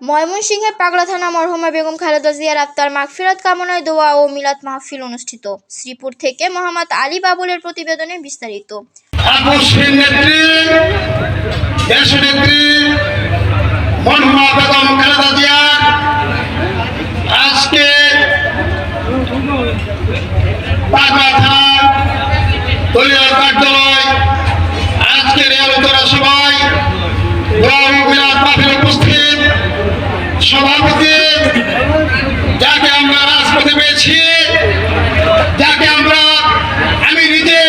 ময়মনসিংহের পাগলা থানা মরহুমা বেগম খালেদা জিয়ার আত্মার মাগফিরাত কামনায় দোয়া ও মিলাদ মাহফিল অনুষ্ঠিত। শ্রীপুর থেকে মোহাম্মদ আলী বাবুলের প্রতিবেদনে বিস্তারিত। আজকে উপস্থিত। সভাপতি, যাকে আমরা রাজপথে পেয়েছি, যাকে আমরা, আমি নিজে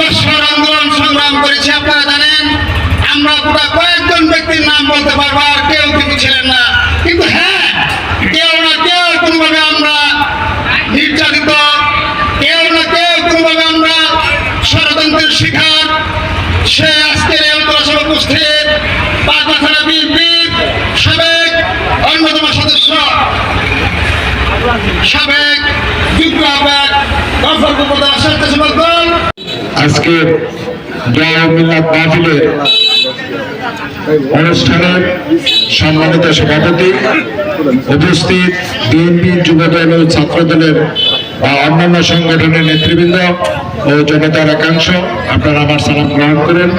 বৎসর আন্দোলন সংগ্রাম করেছি, আপনারা জানেন, আমরা পুরা কয়েকজন ব্যক্তির নাম বলতে পারব আর কেউ কিন্তু ছিলেন না। কিন্তু হ্যাঁ কেউ না কেউ কোনোভাবে আমরা নির্যাতিত, কেউ না কেউ কোনোভাবে আমরা ষড়যন্ত্রের শিকার, সে আজকের এই অন্তরাসভা উপস্থিত পাঁচবা থানা বিএনপির সাবেক অন্যতম সদস্য সাবেক যুগ্ম আহ্বায়ক গফর উপজেলা স্বেচ্ছাসেবক দল আজকে মিলাদ মাহফিলের অনুষ্ঠানের সম্মানিত সভাপতি উপস্থিত বিএনপি যুবদল ও বা অন্যান্য সংগঠনের নেতৃবৃন্দ ও জনতার একাংশ, আপনারা আমার সালাম গ্রহণ করেন।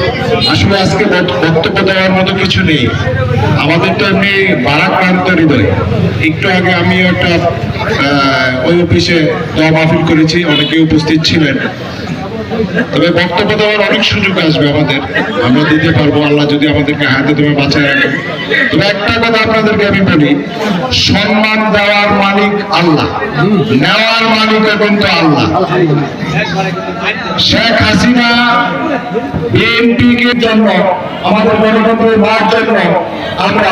আসলে আজকে বক্ত- বক্তব্য দেওয়ার মতো কিছু নেই। আমাদের তো এমনি বারাক্রান্ত হৃদয় একটু আগে আমি একটা ওই অফিসে দোয়া মাহফিল করেছি অনেকে উপস্থিত ছিলেন। তবে বক্তব্য দেওয়ার অনেক সুযোগ আসবে আমাদের। আমরা দিতে পারব, আল্লাহ যদি আমাদেরকে হাতে তুমি বাঁচায় রাখেন তবে একটা কথা আপনাদেরকে আমি বলি, সম্মান দেওয়ার মালিক আল্লাহ। নেওয়ার মালিক কিন্তু আল্লাহ। শেখ হাসিনা বিএনপি কে জন্য আমাদের গণতন্ত্রের মার জন্য আমরা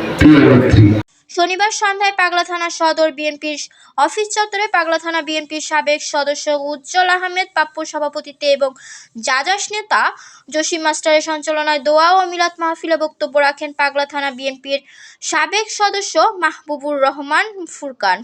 শনিবার সন্ধ্যায় পাগলা থানা সদর বিএনপির অফিস চত্বরে পাগলা থানা বিএনপির সাবেক সদস্য উজ্জ্বল আহমেদ পাপ্পুর সভাপতিত্বে এবং জাজাস নেতা জসিম মাস্টারের সঞ্চালনায় দোয়া ও মিলাদ মাহফিলে বক্তব্য রাখেন পাগলা থানা বিএনপির সাবেক সদস্য মাহবুবুর রহমান ফুরকান।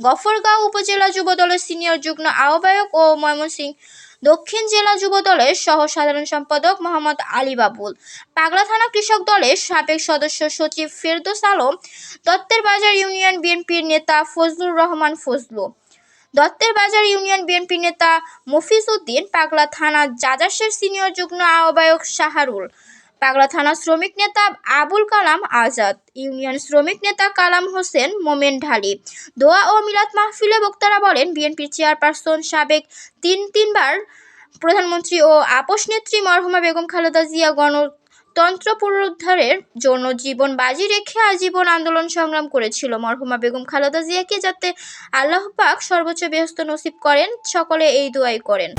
গফরগাঁও উপজেলা যুবদলের সিনিয়র যুগ্ম আহ্বায়ক ও ময়মনসিংহ দক্ষিণ জেলা যুব দলের সহ সাধারণ সম্পাদক মোহাম্মদ আলী বাবুল, পাগলা থানা কৃষক দলের সাবেক সদস্য সচিব ফেরদোস আলম, দত্তের বাজার ইউনিয়ন বিএনপির নেতা ফজলুর রহমান ফজলু, দত্তের বাজার ইউনিয়ন বিএনপি নেতা মফিজ উদ্দিন, পাগলা থানা জাজাসের সিনিয়র যুগ্ম আহ্বায়ক শাহারুল পাগলা থানা শ্রমিক নেতা আবুল কালাম আজাদ, ইউনিয়ন শ্রমিক নেতা কালাম হোসেন, মোমেন ঢালি। দোয়া ও মিলাদ মাহফিলে বক্তারা বলেন, বিএনপির চেয়ারপারসন সাবেক তিন তিনবার প্রধানমন্ত্রী ও আপোষ নেত্রী মরহুমা বেগম খালেদা জিয়া গণতন্ত্র পুনরুদ্ধারের জন্য জীবন বাজি রেখে আজীবন আন্দোলন সংগ্রাম করেছিল। মরহুমা বেগম খালেদা জিয়াকে যাতে আল্লাহ পাক সর্বোচ্চ বেহস্ত নসিব করেন, সকলে এই দোয়াই করেন।